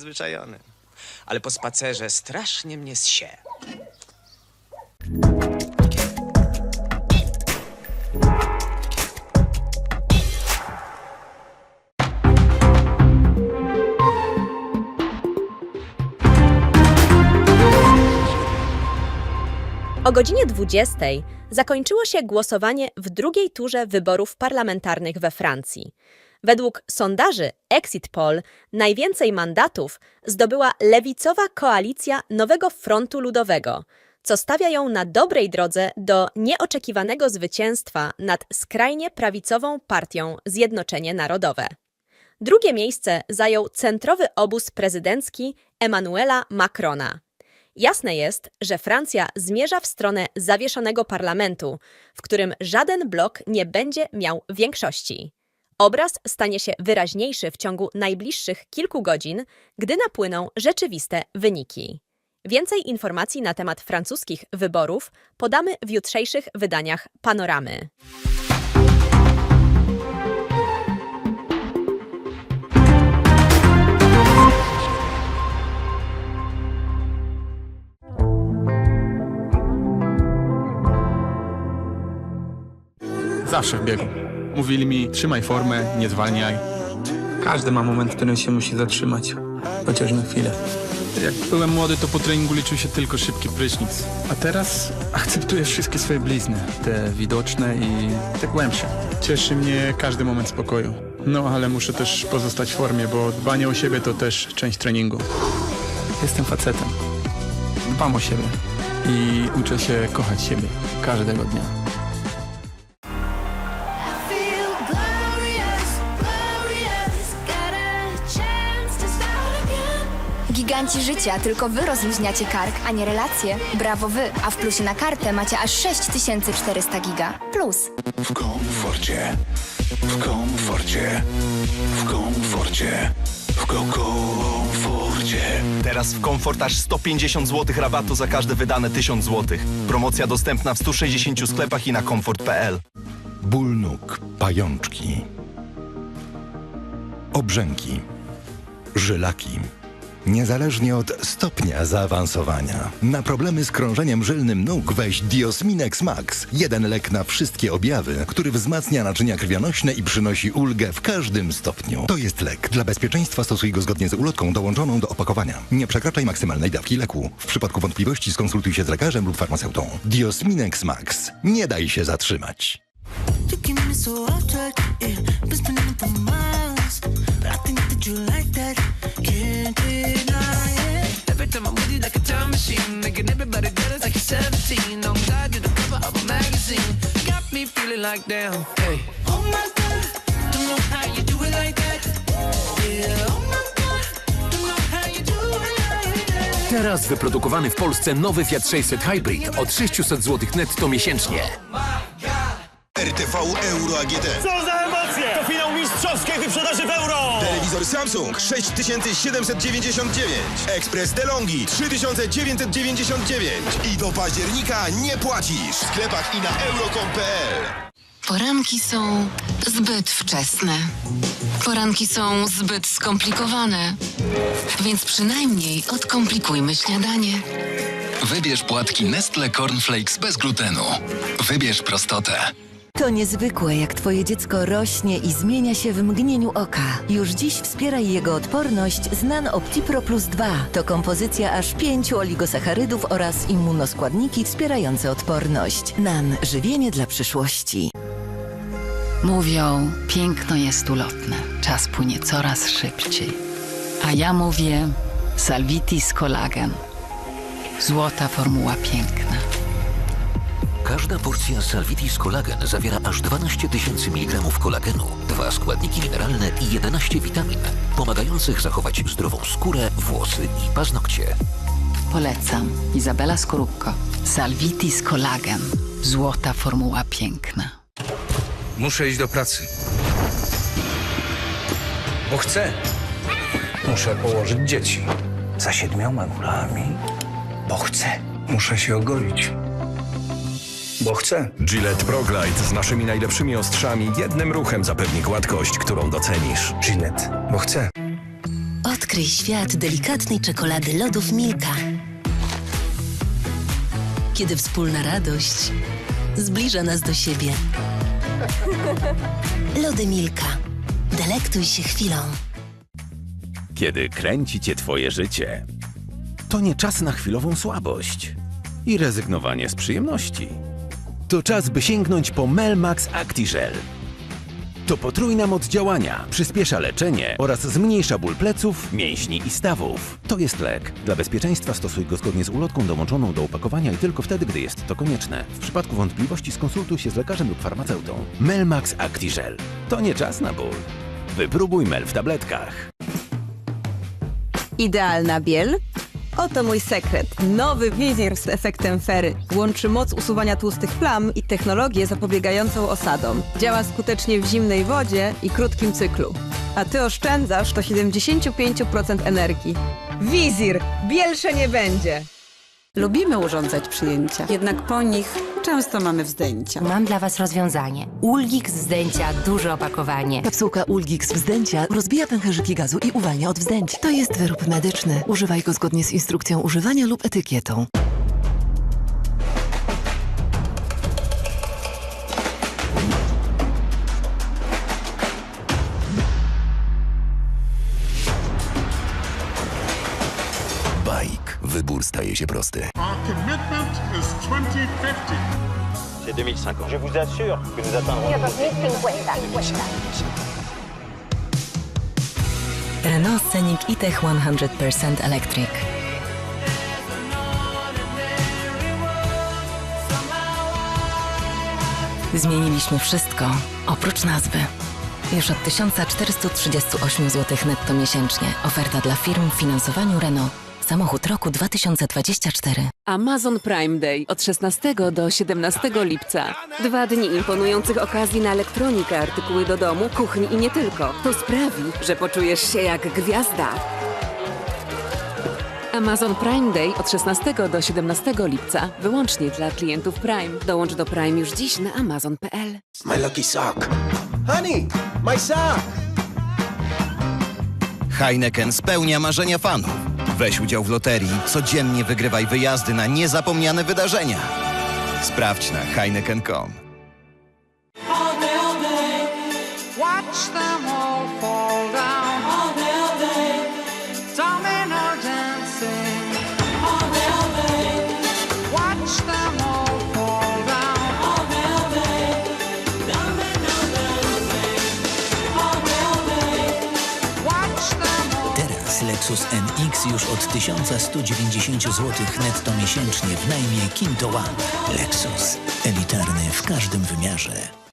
Zwyczajony. Ale po spacerze strasznie mnie zsie. O godzinie 20 zakończyło się głosowanie w drugiej turze wyborów parlamentarnych we Francji. Według sondaży Exit Poll najwięcej mandatów zdobyła lewicowa koalicja Nowego Frontu Ludowego, co stawia ją na dobrej drodze do nieoczekiwanego zwycięstwa nad skrajnie prawicową partią Zjednoczenie Narodowe. Drugie miejsce zajął centrowy obóz prezydencki Emmanuela Macrona. Jasne jest, że Francja zmierza w stronę zawieszonego parlamentu, w którym żaden blok nie będzie miał większości. Obraz stanie się wyraźniejszy w ciągu najbliższych kilku godzin, gdy napłyną rzeczywiste wyniki. Więcej informacji na temat francuskich wyborów podamy w jutrzejszych wydaniach Panoramy. Zawsze w biegu. Mówili mi, trzymaj formę, nie zwalniaj. Każdy ma moment, w którym się musi zatrzymać. Chociaż na chwilę. Jak byłem młody, to po treningu liczył się tylko szybki prysznic. A teraz akceptuję wszystkie swoje blizny. Te widoczne i te głębsze. Cieszy mnie każdy moment spokoju. No, ale muszę też pozostać w formie, bo dbanie o siebie to też część treningu. Jestem facetem. Dbam o siebie. I uczę się kochać siebie każdego dnia. Giganci życia, tylko wy rozluźniacie kark, a nie relacje. Brawo wy, a w plusie na kartę macie aż 6400 giga. Plus. W komforcie, w komforcie, w komforcie, w ko- komforcie. Teraz w Komfort aż 150 zł rabatu za każde wydane 1000 zł. Promocja dostępna w 160 sklepach i na komfort.pl. Ból nóg, pajączki, obrzęki, żylaki. Niezależnie od stopnia zaawansowania. Na problemy z krążeniem żylnym nóg weź Diosminex Max. Jeden lek na wszystkie objawy, który wzmacnia naczynia krwionośne i przynosi ulgę w każdym stopniu. To jest lek. Dla bezpieczeństwa stosuj go zgodnie z ulotką dołączoną do opakowania. Nie przekraczaj maksymalnej dawki leku. W przypadku wątpliwości skonsultuj się z lekarzem lub farmaceutą. Diosminex Max. Nie daj się zatrzymać. 17. On God, you're the cover of a magazine. Got me feeling like damn, hey. Oh my God, don't know how you do it like that. Yeah, oh my God, don't know how you do it like that. Teraz wyprodukowany w Polsce nowy Fiat 600 Hybrid od 600 zł netto miesięcznie. RTV Euro AGD. Co za mistrzowskiej wyprzedaży w euro! Telewizor Samsung 6799. Ekspres DeLonghi 3999. I do października nie płacisz. W sklepach i na euro.com.pl. Poranki są zbyt wczesne. Poranki są zbyt skomplikowane. Więc przynajmniej odkomplikujmy śniadanie. Wybierz płatki Nestle Cornflakes bez glutenu. Wybierz prostotę. To niezwykłe, jak twoje dziecko rośnie i zmienia się w mgnieniu oka. Już dziś wspieraj jego odporność z Nan OptiPro Plus 2. To kompozycja aż pięciu oligosacharydów oraz immunoskładniki wspierające odporność. Nan, żywienie dla przyszłości. Mówią, piękno jest ulotne, czas płynie coraz szybciej. A ja mówię, Salvitis Collagen. Złota formuła piękna. Każda porcja Salvitis Collagen zawiera aż 12 tysięcy mg kolagenu, dwa składniki mineralne i 11 witamin, pomagających zachować zdrową skórę, włosy i paznokcie. Polecam. Izabela Skorupko. Salvitis Collagen. Złota formuła piękna. Muszę iść do pracy. Bo chcę. Muszę położyć dzieci. Za siedmioma górami. Bo chcę. Muszę się ogolić. Bo chcę. Gillette ProGlide z naszymi najlepszymi ostrzami jednym ruchem zapewni gładkość, którą docenisz. Gillette. Bo chcę. Odkryj Odkryj świat delikatnej czekolady lodów Milka. Kiedy wspólna radość zbliża nas do siebie. Lody Milka. Delektuj się chwilą. Kiedy kręci cię twoje życie, to nie czas na chwilową słabość i rezygnowanie z przyjemności. To czas, by sięgnąć po Melmax Actigel. To potrójna moc działania, przyspiesza leczenie oraz zmniejsza ból pleców, mięśni i stawów. To jest lek. Dla bezpieczeństwa stosuj go zgodnie z ulotką dołączoną do opakowania i tylko wtedy, gdy jest to konieczne. W przypadku wątpliwości skonsultuj się z lekarzem lub farmaceutą. Melmax Actigel. To nie czas na ból. Wypróbuj Mel w tabletkach. Idealna biel? Oto mój sekret. Nowy wizjer z efektem fery. Łączy moc usuwania tłustych plam i technologię zapobiegającą osadom. Działa skutecznie w zimnej wodzie i krótkim cyklu. A ty oszczędzasz do 75% energii. Wizir! Bielsze nie będzie! Lubimy urządzać przyjęcia, jednak po nich często mamy wzdęcia. Mam dla Was rozwiązanie. Ulgix wzdęcia, duże opakowanie. Kapsułka Ulgix wzdęcia rozbija pęcherzyki gazu i uwalnia od wzdęć. To jest wyrób medyczny. Używaj go zgodnie z instrukcją używania lub etykietą. Wybór staje się prosty. Our commitment is 2050. C'est 2050. Je vous assure que nous atteindrons. Renault Scenic E-Tech 100% Electric. Zmieniliśmy wszystko, oprócz nazwy. Już od 1438 zł netto miesięcznie. Oferta dla firm w finansowaniu Renault. Samochód roku 2024. Amazon Prime Day od 16 do 17 lipca. Dwa dni imponujących okazji na elektronikę, artykuły do domu, kuchni i nie tylko. To sprawi, że poczujesz się jak gwiazda. Amazon Prime Day od 16 do 17 lipca. Wyłącznie dla klientów Prime. Dołącz do Prime już dziś na amazon.pl. My lucky sock. Honey, my sock. Heineken spełnia marzenia fanów. Weź udział w loterii, codziennie wygrywaj wyjazdy na niezapomniane wydarzenia. Sprawdź na heineken.com. Lexus NX już od 1190 zł netto miesięcznie w najmie Kinto One. Lexus. Elitarny w każdym wymiarze.